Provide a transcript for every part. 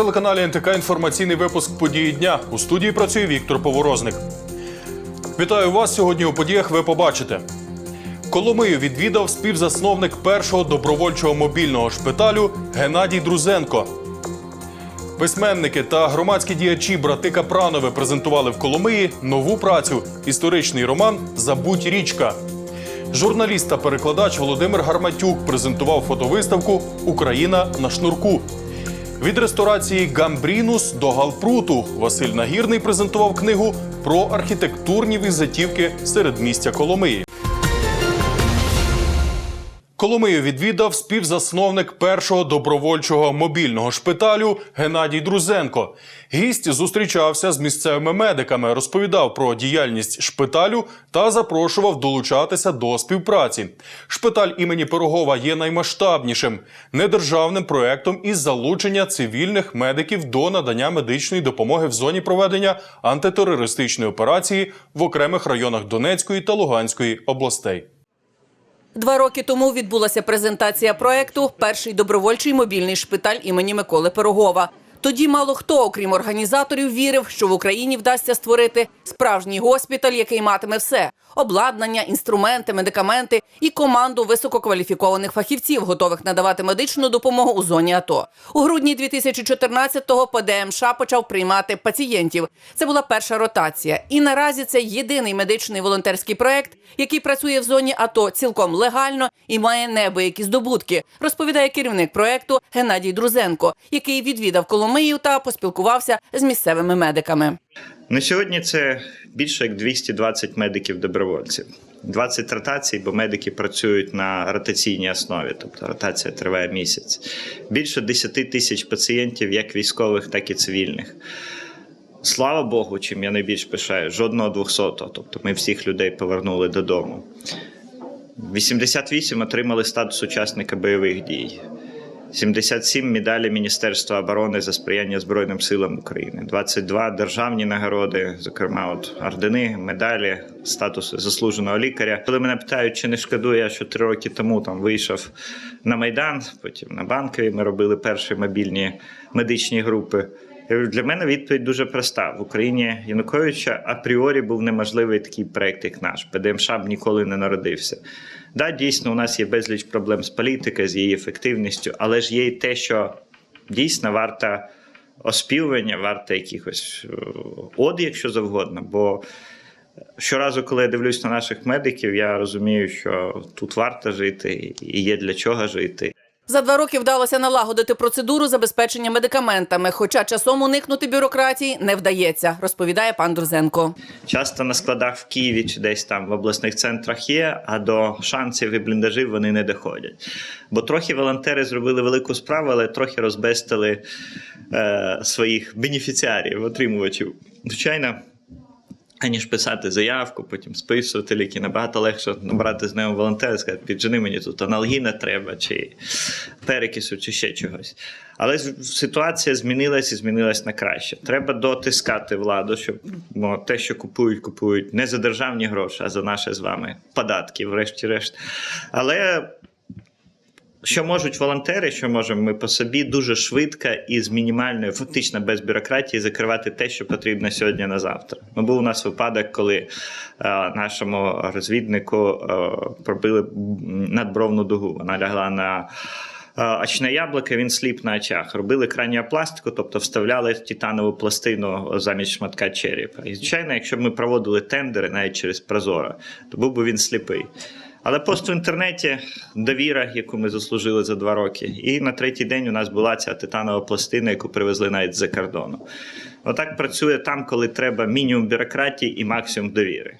На телеканалі НТК інформаційний випуск події дня. У студії працює Віктор Поворозник. Вітаю вас сьогодні. У подіях ви побачите. Коломию відвідав співзасновник першого добровольчого мобільного шпиталю Геннадій Друзенко. Письменники та громадські діячі брати Капранови презентували в Коломиї нову працю історичний роман Забудь річка. Журналіст та перекладач Володимир Гарматюк презентував фотовиставку Україна на шнурку. Від ресторації Гамбрінус до Галпруту Василь Нагірний презентував книгу про архітектурні візитівки серед містя Коломиї. Коломию відвідав співзасновник першого добровольчого мобільного шпиталю Геннадій Друзенко. Гість зустрічався з місцевими медиками, розповідав про діяльність шпиталю та запрошував долучатися до співпраці. Шпиталь імені Пирогова є наймасштабнішим недержавним проектом із залучення цивільних медиків до надання медичної допомоги в зоні проведення антитерористичної операції в окремих районах Донецької та Луганської областей. Два роки тому відбулася презентація проекту Перший добровольчий мобільний шпиталь імені Миколи Пирогова. Тоді мало хто, окрім організаторів, вірив, що в Україні вдасться створити справжній госпіталь, який матиме все: обладнання, інструменти, медикаменти і команду висококваліфікованих фахівців, готових надавати медичну допомогу у зоні АТО. У грудні 2014-го ПДМШ почав приймати пацієнтів. Це була перша ротація. І наразі це єдиний медичний волонтерський проект, який працює в зоні АТО цілком легально і має неабиякі здобутки, розповідає керівник проекту Геннадій Друзенко, який відвідав Коломию та поспілкувався з місцевими медиками. На сьогодні це більше як 220 медиків-добровольців. 20 ротацій, бо медики працюють на ротаційній основі, тобто ротація триває місяць. Більше 10 тисяч пацієнтів, як військових, так і цивільних. Слава Богу, чим я найбільш пишаю, жодного 200-го. Тобто ми всіх людей повернули додому. 88 отримали статус учасника бойових дій. 77 медалі Міністерства оборони за сприяння Збройним силам України, 22 державні нагороди, зокрема, от ордени, медалі, статус заслуженого лікаря. Коли мене питають, чи не шкодую я, що три роки тому там вийшов на майдан, потім на банкові ми робили перші мобільні медичні групи. Для мене відповідь дуже проста. В Україні Януковича апріорі був неможливий такий проект, як наш. ПДМШ б ніколи не народився. Да, дійсно, у нас є безліч проблем з політикою, з її ефективністю, але ж є і те, що дійсно варта оспівування, варта якихось е, од, якщо завгодно. Бо щоразу, коли я дивлюсь на наших медиків, я розумію, що тут варто жити і є для чого жити. За два роки вдалося налагодити процедуру забезпечення медикаментами, хоча часом уникнути бюрократії не вдається, розповідає пан Друзенко. Часто на складах в Києві чи десь там в обласних центрах є, а до шансів і бліндажів вони не доходять. Бо трохи волонтери зробили велику справу, але трохи розбестили е, своїх бенефіціарів, отримувачів. Звичайно. Аніж писати заявку, потім списувати ліки. Набагато легше набрати з нього волонтера сказати, піджени мені тут аналгіна треба, чи перекису, чи ще чогось. Але ситуація змінилась і змінилась на краще. Треба дотискати владу, щоб ну, те, що купують, купують не за державні гроші, а за наші з вами податки, врешті-решт. Але що можуть волонтери, що можемо ми по собі дуже швидко і з мінімальною, фактично без бюрократії, закривати те, що потрібно сьогодні на завтра. Ну, був у нас випадок, коли е, нашому розвіднику е, пробили надбровну дугу. Вона лягла на е, очне яблуко, він сліп на очах. Робили краніопластику, тобто вставляли титанову пластину замість шматка черепа. І звичайно, якщо б ми проводили тендери навіть через Прозоро, то був би він сліпий. Але пост в інтернеті довіра, яку ми заслужили за два роки. І на третій день у нас була ця титанова пластина, яку привезли навіть з-за кордону. Отак працює там, коли треба мінімум бюрократії і максимум довіри.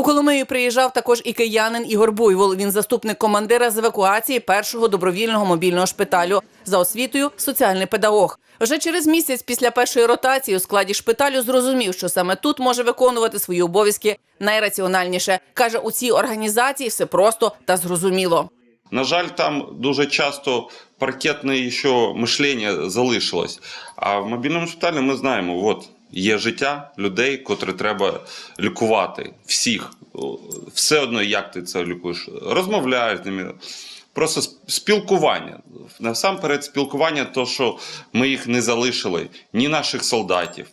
У Коломию приїжджав також і киянин Ігор Буйвол. Він заступник командира з евакуації першого добровільного мобільного шпиталю. За освітою соціальний педагог. Вже через місяць після першої ротації у складі шпиталю зрозумів, що саме тут може виконувати свої обов'язки найраціональніше. каже, у цій організації все просто та зрозуміло. На жаль, там дуже часто паркетне ще мишлення залишилось. А в мобільному шпиталі ми знаємо, от є життя людей, котрі треба лікувати. Всіх. Все одно, як ти це лікуєш. Розмовляєш з ними, просто спілкування. Насамперед, спілкування, то що ми їх не залишили, ні наших солдатів,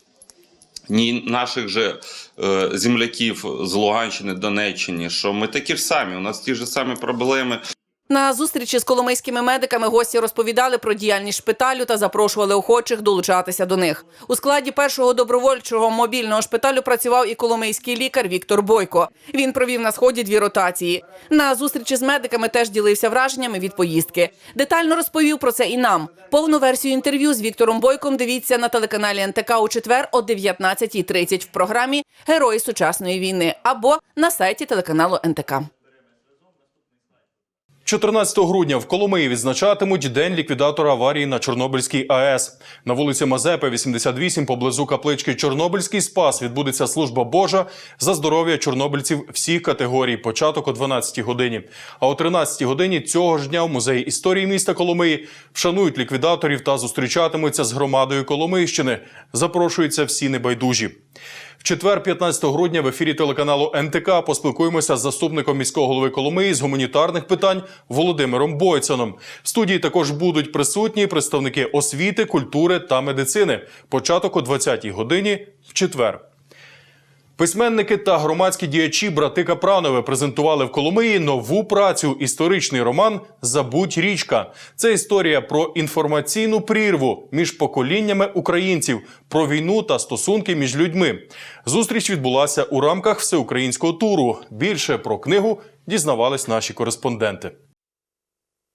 ні наших же е, земляків з Луганщини, Донеччини, що ми такі ж самі, у нас ті ж самі проблеми. На зустрічі з коломийськими медиками гості розповідали про діяльність шпиталю та запрошували охочих долучатися до них. У складі першого добровольчого мобільного шпиталю працював і коломийський лікар Віктор Бойко. Він провів на сході дві ротації. На зустрічі з медиками теж ділився враженнями від поїздки. Детально розповів про це і нам. Повну версію інтерв'ю з Віктором Бойком дивіться на телеканалі НТК у четвер о 19.30 в програмі Герої сучасної війни або на сайті телеканалу НТК. 14 грудня в Коломиї відзначатимуть день ліквідатора аварії на Чорнобильській АЕС. На вулиці Мазепи, 88, поблизу каплички Чорнобильський спас відбудеться служба Божа за здоров'я чорнобильців всіх категорій. Початок о 12 годині. А о 13 годині цього ж дня в музеї історії міста Коломиї вшанують ліквідаторів та зустрічатимуться з громадою Коломийщини. Запрошуються всі небайдужі. В четвер, 15 грудня, в ефірі телеканалу НТК поспілкуємося з заступником міського голови Коломиї з гуманітарних питань Володимиром Бойцаном. В студії також будуть присутні представники освіти, культури та медицини. Початок о 20-й годині в четвер. Письменники та громадські діячі брати Капранови презентували в Коломиї нову працю історичний роман Забудь річка. Це історія про інформаційну прірву між поколіннями українців, про війну та стосунки між людьми. Зустріч відбулася у рамках всеукраїнського туру. Більше про книгу дізнавались наші кореспонденти.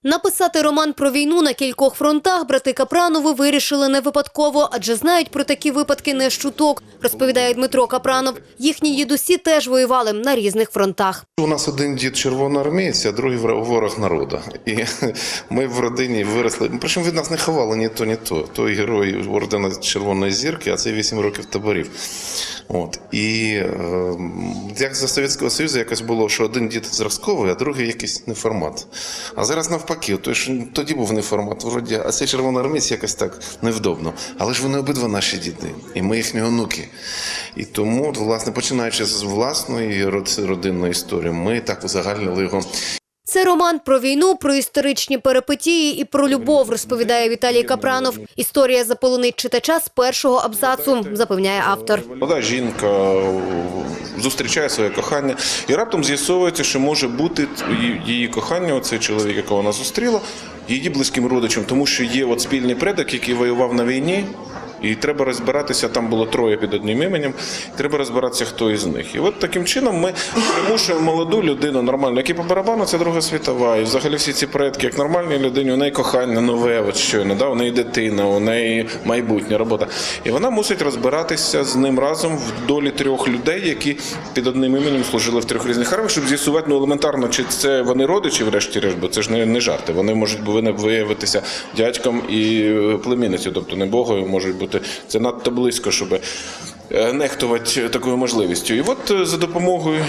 Написати роман про війну на кількох фронтах брати Капранови вирішили не випадково, адже знають про такі випадки не чуток, розповідає Дмитро Капранов. Їхні дідусі теж воювали на різних фронтах. У нас один дід червоноармієць, а другий ворог народу. І ми в родині виросли. Причому від нас не ховали ні то, ні то. Той герой ордена Червоної зірки, а це 8 років таборів. От. І е, як за Совєтського Союзу якось було, що один дід зразковий, а другий якийсь неформат. А зараз навпаки, той, що тоді був неформат, вроді, а цей червоноармієць якось так невдобно. Але ж вони обидва наші діди, і ми їхні онуки. І тому, власне, починаючи з власної родинної історії, ми так узагальнили його Це роман про війну, про історичні перипетії і про любов, розповідає Віталій Капранов. Історія заполонить читача з першого абзацу, запевняє автор. Молода жінка зустрічає своє кохання, і раптом з'ясовується, що може бути її кохання, оцей чоловік, якого вона зустріла, її близьким родичем, тому що є от спільний предок, який воював на війні. І треба розбиратися, там було троє під одним іменем. Треба розбиратися, хто із них. І от таким чином ми примушуємо молоду людину нормально, який по барабану це Друга світова. І взагалі всі ці предки, як нормальній людині, у неї кохання нове, от щойно, да? у неї дитина, у неї майбутня робота. І вона мусить розбиратися з ним разом в долі трьох людей, які під одним іменем служили в трьох різних арміях, щоб з'ясувати ну, елементарно, чи це вони родичі, врешті-решт, бо це ж не, не жарти. Вони можуть виявитися дядьком і племінницею, тобто не Богою можуть бути. Це надто близько, щоб нехтувати такою можливістю. І от е, за допомогою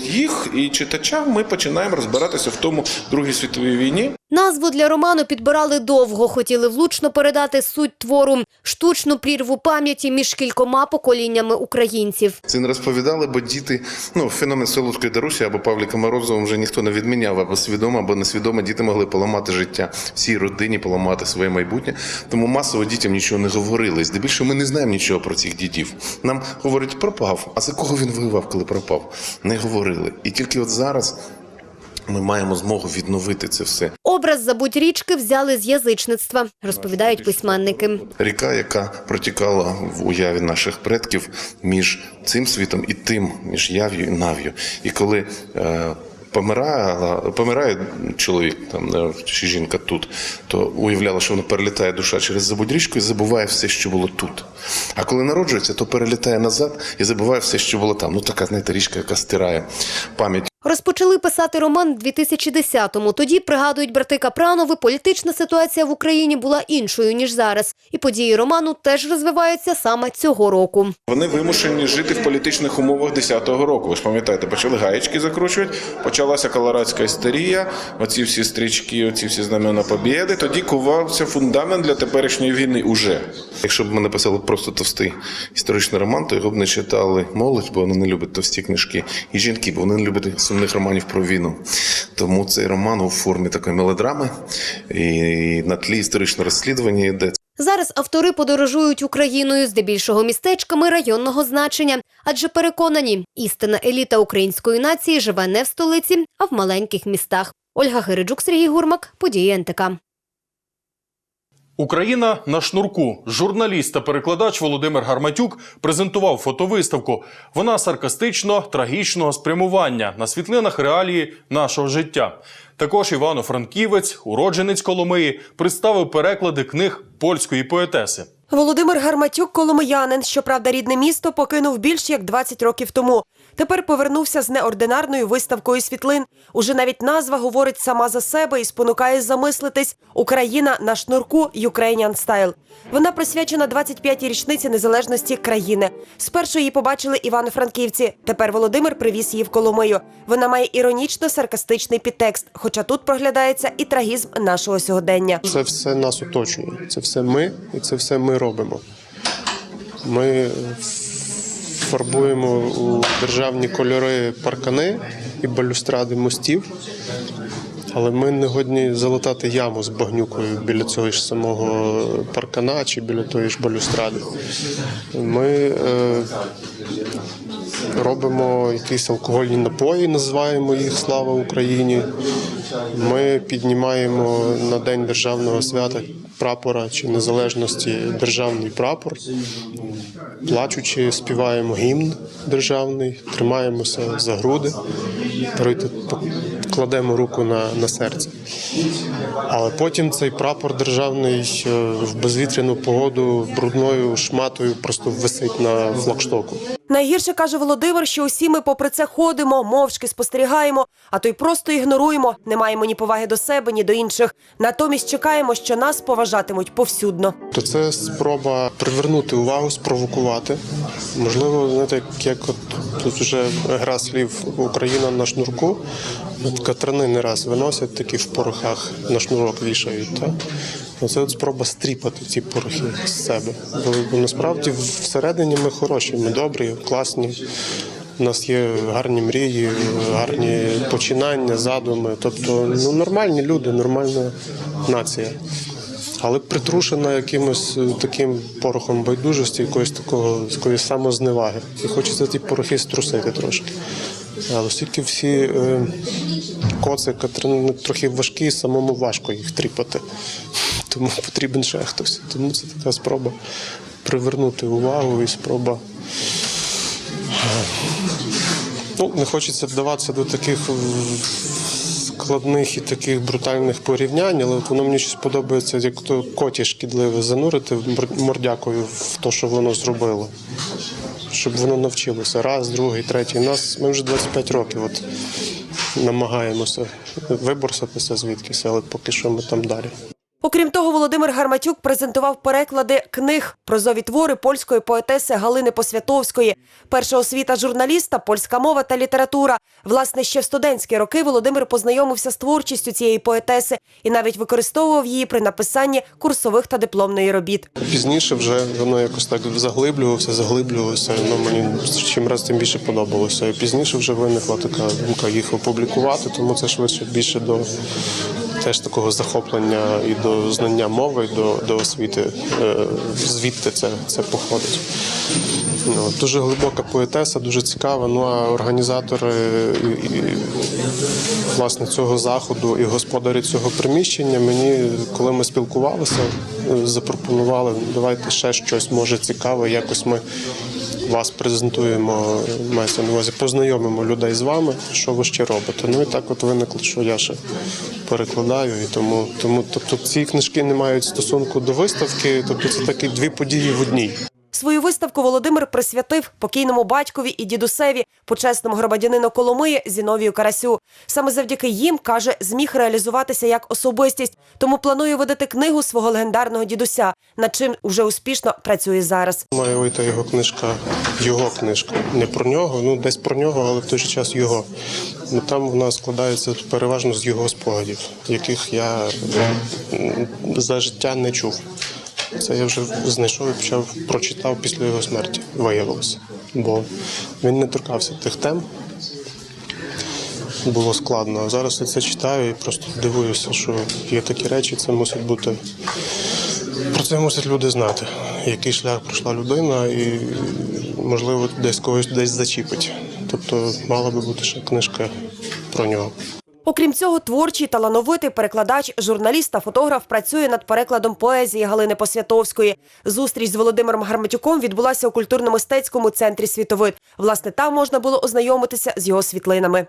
їх і читача ми починаємо розбиратися в тому Другій світовій війні. Назву для роману підбирали довго, хотіли влучно передати суть твору, штучну прірву пам'яті між кількома поколіннями українців. Це не розповідали, бо діти, ну, феномен Солодкої Дарусі або Павліка Морозова вже ніхто не відміняв, або свідомо, або несвідомо діти могли поламати життя всій родині, поламати своє майбутнє. Тому масово дітям нічого не говорили. Здебільшого ми не знаємо нічого про цих дідів. Нам говорять, пропав. А за кого він воював, коли пропав? Не говорили. І тільки от зараз ми маємо змогу відновити це все. Образ «Забудь річки» взяли з язичництва, розповідають письменники. Ріка, яка протікала в уяві наших предків між цим світом і тим, між яв'ю і нав'ю. І коли е, помирає, помирає чоловік там, чи жінка тут, то уявляла, що воно перелітає душа через забудрічку і забуває все, що було тут. А коли народжується, то перелітає назад і забуває все, що було там. Ну така знаєте, річка, яка стирає пам'ять. Розпочали писати роман в 2010-му. Тоді, пригадують брати Капранови, політична ситуація в Україні була іншою, ніж зараз. І події роману теж розвиваються саме цього року. Вони вимушені жити в політичних умовах 10-го року. Ви ж пам'ятаєте, почали гаєчки закручувати, почалася колорадська істерія, оці всі стрічки, оці всі знамена побєди. Тоді кувався фундамент для теперішньої війни уже. Якщо б ми написали просто товстий історичний роман, то його б не читали молодь, бо вони не люблять товсті книжки, і жінки, бо вони не люблять сумних романів про війну. Тому цей роман у формі такої мелодрами і на тлі історичного розслідування йде. Зараз автори подорожують Україною, здебільшого містечками районного значення, адже переконані, істинна еліта української нації живе не в столиці, а в маленьких містах. Ольга Гериджук, Сергій Гурмак, події НТК. Україна на шнурку. Журналіст та перекладач Володимир Гарматюк презентував фотовиставку. Вона саркастично трагічного спрямування на світлинах реалії нашого життя. Також Івано-Франківець, уродженець Коломиї, представив переклади книг польської поетеси. Володимир Гарматюк, коломиянин, щоправда, рідне місто покинув більш як 20 років тому. Тепер повернувся з неординарною виставкою світлин. Уже навіть назва говорить сама за себе і спонукає замислитись Україна на шнурку Ukrainian Style. Вона присвячена 25-й річниці незалежності країни. Спершу її побачили івано-франківці. Тепер Володимир привіз її в Коломию. Вона має іронічно-саркастичний підтекст, хоча тут проглядається і трагізм нашого сьогодення. Це все нас оточує. Це все ми, і це все ми робимо. Ми фарбуємо у державні кольори паркани і балюстради мостів, але ми не годні залатати яму з багнюкою біля цього ж самого паркана чи біля тої ж балюстради. Ми е, робимо якісь алкогольні напої, називаємо їх Слава Україні. Ми піднімаємо на День державного свята прапора чи незалежності державний прапор, плачучи, співаємо гімн державний, тримаємося за груди, кладемо руку на, на серце. Але потім цей прапор державний е, в безвітряну погоду брудною шматою просто висить на флагштоку. Найгірше каже Володимир, що усі ми попри це ходимо, мовчки спостерігаємо, а то й просто ігноруємо. Не маємо ні поваги до себе, ні до інших. Натомість чекаємо, що нас поважатимуть повсюдно. То це спроба привернути увагу, спровокувати. Можливо, знаєте, як, от тут вже гра слів Україна на шнурку. Катрани не раз виносять такі в порохах на шнурок вішають. Та? Оце от спроба стріпати ці порохи з себе. Бо насправді всередині ми хороші, ми добрі, класні. У нас є гарні мрії, гарні починання, задуми. Тобто, ну нормальні люди, нормальна нація але притрушена якимось е, таким порохом байдужості, якоїсь такого якоїсь самозневаги. І хочеться ті порохи струсити трошки. Але оскільки всі е, коци, ну, трохи важкі, самому важко їх тріпати. Тому потрібен ще хтось. Тому це така спроба привернути увагу і спроба. Ну, не хочеться вдаватися до таких е, складних і таких брутальних порівнянь, але воно мені щось подобається, як то коті шкідливе занурити мордякою в те, що воно зробило. Щоб воно навчилося. Раз, другий, третій. Нас ми вже 25 років от намагаємося виборсатися звідкись, але поки що ми там далі. Окрім того, Володимир Гарматюк презентував переклади книг прозові твори польської поетеси Галини Посвятовської, перша освіта журналіста, польська мова та література. Власне, ще в студентські роки Володимир познайомився з творчістю цієї поетеси і навіть використовував її при написанні курсових та дипломної робіт. Пізніше вже воно якось так заглиблювався, заглиблювався. Ну мені чим раз тим більше подобалося. Пізніше вже виникла така думка їх опублікувати, тому це швидше більше до теж такого захоплення і до знання мови, і до, до освіти. Е, Звідти це, це походить. Ну, дуже глибока поетеса, дуже цікава. Ну а організатори і, і, власне цього заходу і господарі цього приміщення мені, коли ми спілкувалися, е, запропонували давайте ще щось може цікаве. Якось ми вас презентуємо, мається на увазі, познайомимо людей з вами, що ви ще робите. Ну і так от виникло, що я ще перекладаю, і тому, тому тобто ці книжки не мають стосунку до виставки, тобто це такі дві події в одній. Свою виставку Володимир присвятив покійному батькові і дідусеві, почесному громадянину Коломиї Зіновію Карасю. Саме завдяки їм каже, зміг реалізуватися як особистість, тому планує видати книгу свого легендарного дідуся, над чим уже успішно працює зараз. Має вийти його книжка, його книжка. Не про нього, ну десь про нього, але в той же час його. Ну там вона складається переважно з його спогадів, яких я за життя не чув. Це я вже знайшов і почав прочитав після його смерті. Виявилося. Бо він не торкався тих тем. було складно. А зараз я це читаю і просто дивуюся, що є такі речі, це мусить бути. Про це мусять люди знати, який шлях пройшла людина, і можливо десь когось десь зачіпить. Тобто мала би бути ще книжка про нього. Окрім цього, творчий, талановитий перекладач, журналіст та фотограф працює над перекладом поезії Галини Посвятовської. Зустріч з Володимиром Гарматюком відбулася у культурно-мистецькому центрі Світовид. Власне, там можна було ознайомитися з його світлинами.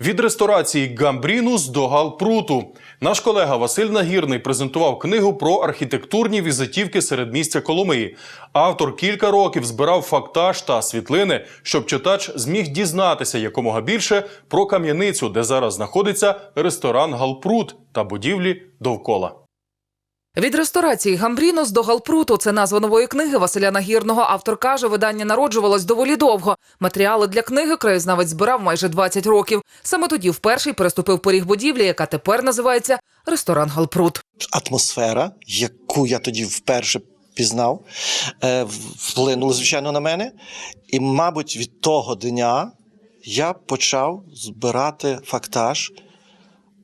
Від ресторації Гамбрінус до Галпруту. Наш колега Василь Нагірний презентував книгу про архітектурні візитівки серед місця Коломиї. Автор кілька років збирав фактаж та світлини, щоб читач зміг дізнатися якомога більше про кам'яницю, де зараз знаходиться ресторан Галпрут та будівлі довкола. Від ресторації Гамбрінос до Галпруту це назва нової книги Василя Нагірного. Автор каже, видання народжувалось доволі довго. Матеріали для книги краєзнавець збирав майже 20 років. Саме тоді вперше переступив поріг будівлі, яка тепер називається ресторан Галпрут. атмосфера, яку я тоді вперше пізнав, е, вплинула, звичайно, на мене. І, мабуть, від того дня я почав збирати фактаж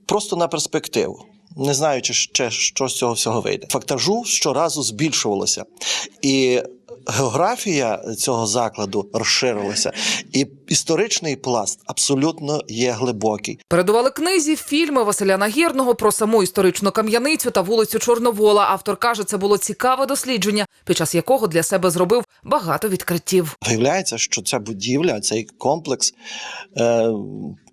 просто на перспективу. Не знаючи ще, що з цього всього вийде. Фактажу щоразу збільшувалося. І географія цього закладу розширилася. І історичний пласт абсолютно є глибокий. Передували книзі, фільми Василя Нагірного про саму історичну кам'яницю та вулицю Чорновола. Автор каже, це було цікаве дослідження, під час якого для себе зробив багато відкриттів. Виявляється, що ця будівля, цей комплекс, е,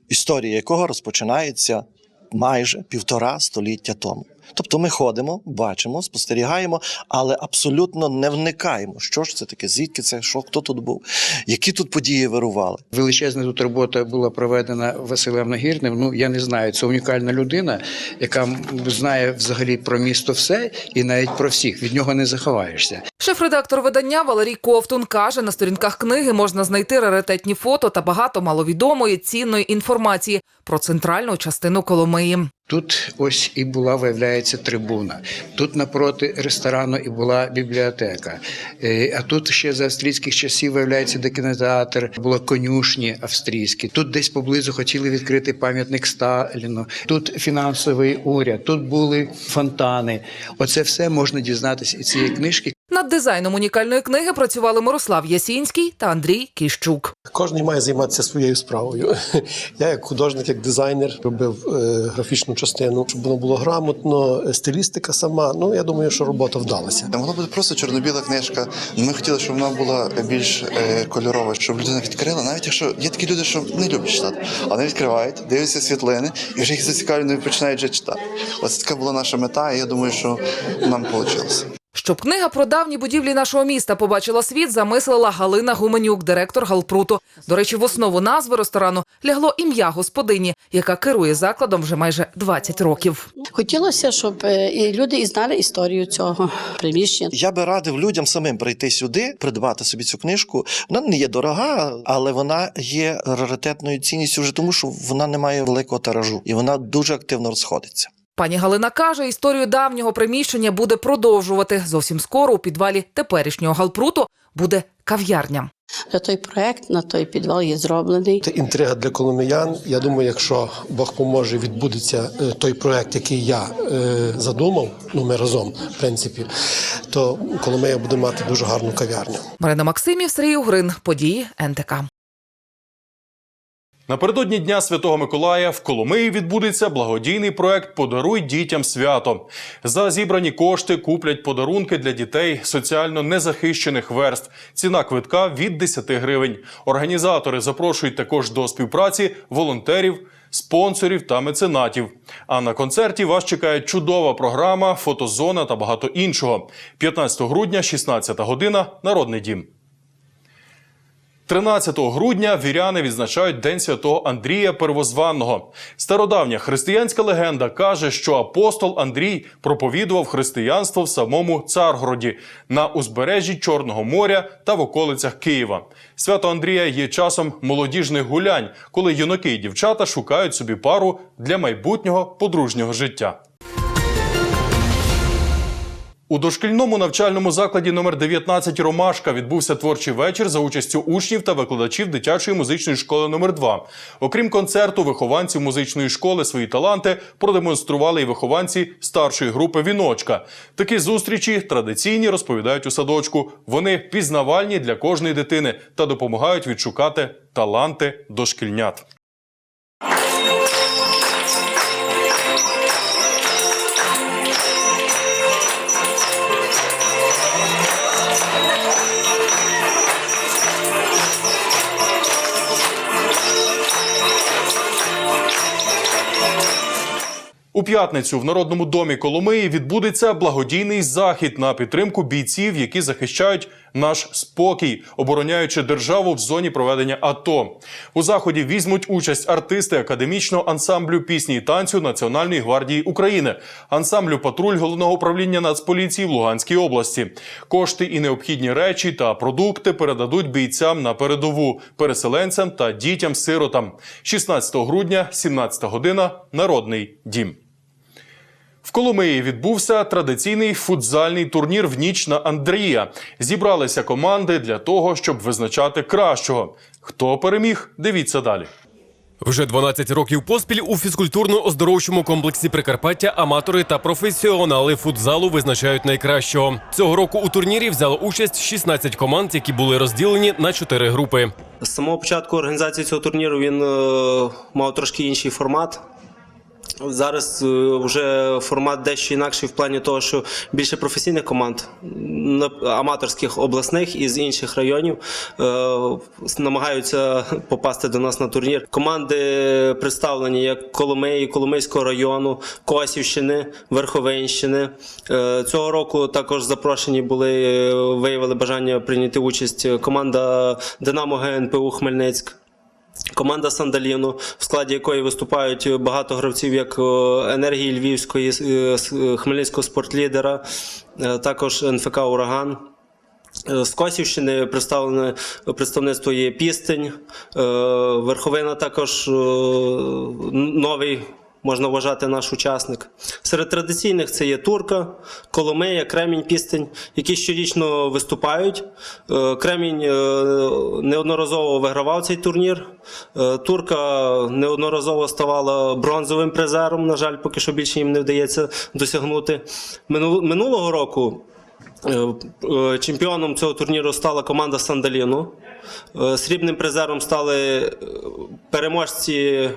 історія якого розпочинається майже півтора століття тому. Тобто ми ходимо, бачимо, спостерігаємо, але абсолютно не вникаємо, що ж це таке, звідки це, що хто тут був, які тут події вирували. Величезна тут робота була проведена Василем Нагірним. Ну я не знаю, це унікальна людина, яка знає взагалі про місто все і навіть про всіх. Від нього не заховаєшся. Шеф-редактор видання Валерій Ковтун каже, на сторінках книги можна знайти раритетні фото та багато маловідомої цінної інформації про центральну частину Коломиї. Тут ось і була, виявляється, трибуна. Тут напроти ресторану і була бібліотека. Е, А тут ще за австрійських часів, виявляється, де кінотеатр, було конюшні австрійські. Тут десь поблизу хотіли відкрити пам'ятник Сталіну. Тут фінансовий уряд, тут були фонтани. Оце все можна дізнатися із цієї книжки. Над дизайном унікальної книги працювали Мирослав Ясінський та Андрій Кіщук. Кожен має займатися своєю справою. Я, як художник, як дизайнер, робив е, графічну частину, щоб воно було грамотно, е, стилістика сама. Ну я думаю, що робота вдалася. Могла бути просто чорно-біла книжка. Ми хотіли, щоб вона була більш е, кольорова, щоб людина відкрила, навіть якщо є такі люди, що не люблять читати, але вони відкривають, дивляться світлини і вже їх зацікавлено і починають вже читати. Ось така була наша мета, і я думаю, що нам вийшло. Щоб книга про давні будівлі нашого міста побачила світ, замислила Галина Гуменюк, директор Галпруту. До речі, в основу назви ресторану лягло ім'я господині, яка керує закладом вже майже 20 років. Хотілося, щоб е, і люди і знали історію цього приміщення. Я би радив людям самим прийти сюди, придбати собі цю книжку. Вона не є дорога, але вона є раритетною цінністю вже тому, що вона не має великого тиражу і вона дуже активно розходиться. Пані Галина каже, історію давнього приміщення буде продовжувати. Зовсім скоро у підвалі теперішнього Галпруту буде кав'ярня. Вже той проект на той підвал є зроблений. Це інтрига для коломиян. Я думаю, якщо Бог поможе, відбудеться е, той проект, який я е, задумав. Ну ми разом, в принципі, то Коломия буде мати дуже гарну кав'ярню. Марина Максимів, Сергій Угрин. Події НТК. Напередодні Дня Святого Миколая в Коломиї відбудеться благодійний проект Подаруй дітям свято. За зібрані кошти куплять подарунки для дітей соціально незахищених верств. Ціна квитка від 10 гривень. Організатори запрошують також до співпраці волонтерів. Спонсорів та меценатів. А на концерті вас чекає чудова програма, фотозона та багато іншого. 15 грудня, 16 година, Народний дім. 13 грудня віряни відзначають День святого Андрія Первозванного. Стародавня християнська легенда каже, що апостол Андрій проповідував християнство в самому Царгороді на узбережжі Чорного моря та в околицях Києва. Свято Андрія є часом молодіжних гулянь, коли юнаки і дівчата шукають собі пару для майбутнього подружнього життя. У дошкільному навчальному закладі номер 19 Ромашка відбувся творчий вечір за участю учнів та викладачів дитячої музичної школи номер 2 Окрім концерту, вихованців музичної школи свої таланти продемонстрували і вихованці старшої групи Віночка. Такі зустрічі традиційні розповідають у садочку. Вони пізнавальні для кожної дитини та допомагають відшукати таланти дошкільнят. У п'ятницю в Народному домі Коломиї відбудеться благодійний захід на підтримку бійців, які захищають наш спокій, обороняючи державу в зоні проведення АТО. У заході візьмуть участь артисти академічного ансамблю пісні і танцю Національної гвардії України, ансамблю патруль головного управління Нацполіції в Луганській області. Кошти і необхідні речі та продукти передадуть бійцям на передову, переселенцям та дітям-сиротам. 16 грудня, 17 година, Народний дім. В Коломиї відбувся традиційний футзальний турнір в ніч на Андрія. Зібралися команди для того, щоб визначати кращого. Хто переміг? Дивіться далі. Вже 12 років поспіль у фізкультурно-оздоровчому комплексі Прикарпаття аматори та професіонали футзалу визначають найкращого. Цього року у турнірі взяло участь 16 команд, які були розділені на 4 групи. З самого початку організації цього турніру він е, мав трошки інший формат. Зараз е, вже формат дещо інакший в плані того, що більше професійних команд аматорських обласних із інших районів е, намагаються попасти до нас на турнір. Команди представлені як Коломиї, Коломийського району, Косівщини, Верховинщини. Е, Цього року також запрошені були, виявили бажання прийняти участь команда Динамо ГНПУ Хмельницьк. Команда Сандаліну, в складі якої виступають багато гравців, як е, енергії Львівської, е, Хмельницького спортлідера, е, також НФК Ураган. З Косівщини представлене представництво є Пістень, Верховина також новий. Можна вважати наш учасник. Серед традиційних це є Турка, Коломия, Кремінь, Пістень, які щорічно виступають. Е, Кремінь е, неодноразово вигравав цей турнір. Е, Турка неодноразово ставала бронзовим призером. На жаль, поки що більше їм не вдається досягнути. Минулого року Чемпіоном цього турніру стала команда Сандаліну. Е, Срібним призером стали переможці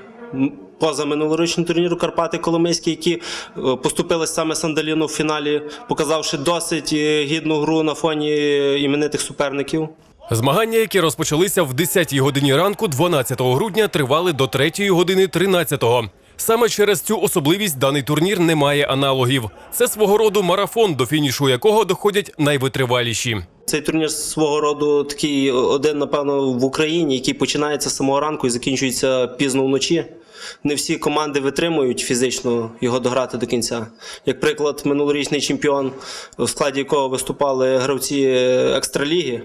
м, позаминулорічного турніру Карпати Коломийські, які е, поступили саме Сандаліну в фіналі, показавши досить е, гідну гру на фоні іменитих суперників. Змагання, які розпочалися в 10-й годині ранку 12 грудня, тривали до 3-ї години 13-го. Саме через цю особливість даний турнір не має аналогів. Це свого роду марафон, до фінішу якого доходять найвитриваліші. Цей турнір свого роду такий один, напевно, в Україні, який починається з самого ранку і закінчується пізно вночі. Не всі команди витримують фізично його дограти до кінця. Як приклад, минулорічний чемпіон, в складі якого виступали гравці екстраліги,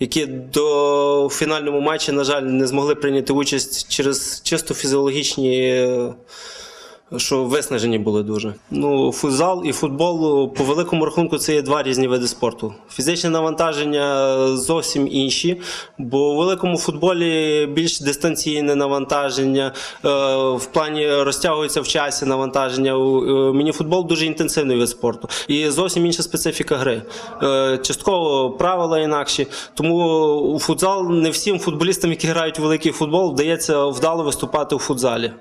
які до в фінальному матчі, на жаль, не змогли прийняти участь через чисто фізіологічні. Е, Що виснажені були дуже. Ну, футзал і футбол по великому рахунку це є два різні види спорту. Фізичне навантаження зовсім інші, бо у великому футболі більш дистанційне навантаження, е, в плані розтягується в часі навантаження. Е, мініфутбол дуже інтенсивний вид спорту і зовсім інша специфіка гри. Е, Частково правила інакші. Тому у футзал не всім футболістам, які грають у великий футбол, вдається вдало виступати у футзалі.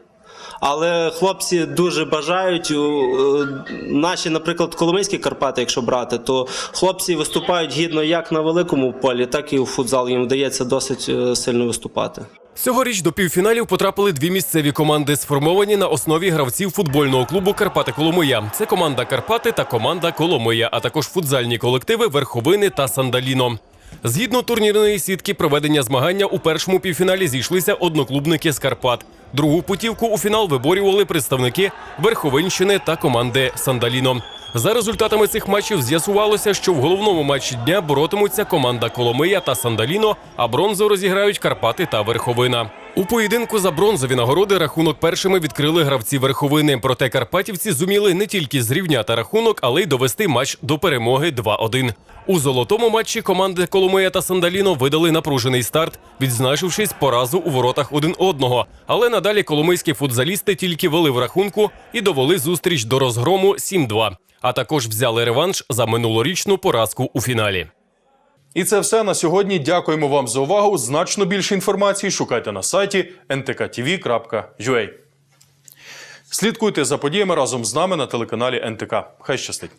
Але хлопці дуже бажають. е, Наші, наприклад, Коломийські Карпати, якщо брати, то хлопці виступають гідно як на великому полі, так і у футзал. Їм вдається досить е, сильно виступати. Цьогоріч до півфіналів потрапили дві місцеві команди, сформовані на основі гравців футбольного клубу Карпати Коломия. Це команда Карпати та команда Коломия, а також футзальні колективи Верховини та Сандаліно. Згідно турнірної сітки проведення змагання у першому півфіналі зійшлися одноклубники з Карпат. Другу путівку у фінал виборювали представники Верховинщини та команди Сандаліно. За результатами цих матчів з'ясувалося, що в головному матчі дня боротимуться команда Коломия та Сандаліно, а бронзу розіграють Карпати та Верховина. У поєдинку за бронзові нагороди рахунок першими відкрили гравці верховини. Проте карпатівці зуміли не тільки зрівняти рахунок, але й довести матч до перемоги 2-1. У золотому матчі команди Коломия та Сандаліно видали напружений старт, відзначившись поразу у воротах один одного. Але надалі коломийські футзалісти тільки вели в рахунку і довели зустріч до розгрому 7-2. А також взяли реванш за минулорічну поразку у фіналі. І це все на сьогодні. Дякуємо вам за увагу. Значно більше інформації шукайте на сайті ntkTV.ua. Слідкуйте за подіями разом з нами на телеканалі НТК. Хай щастить!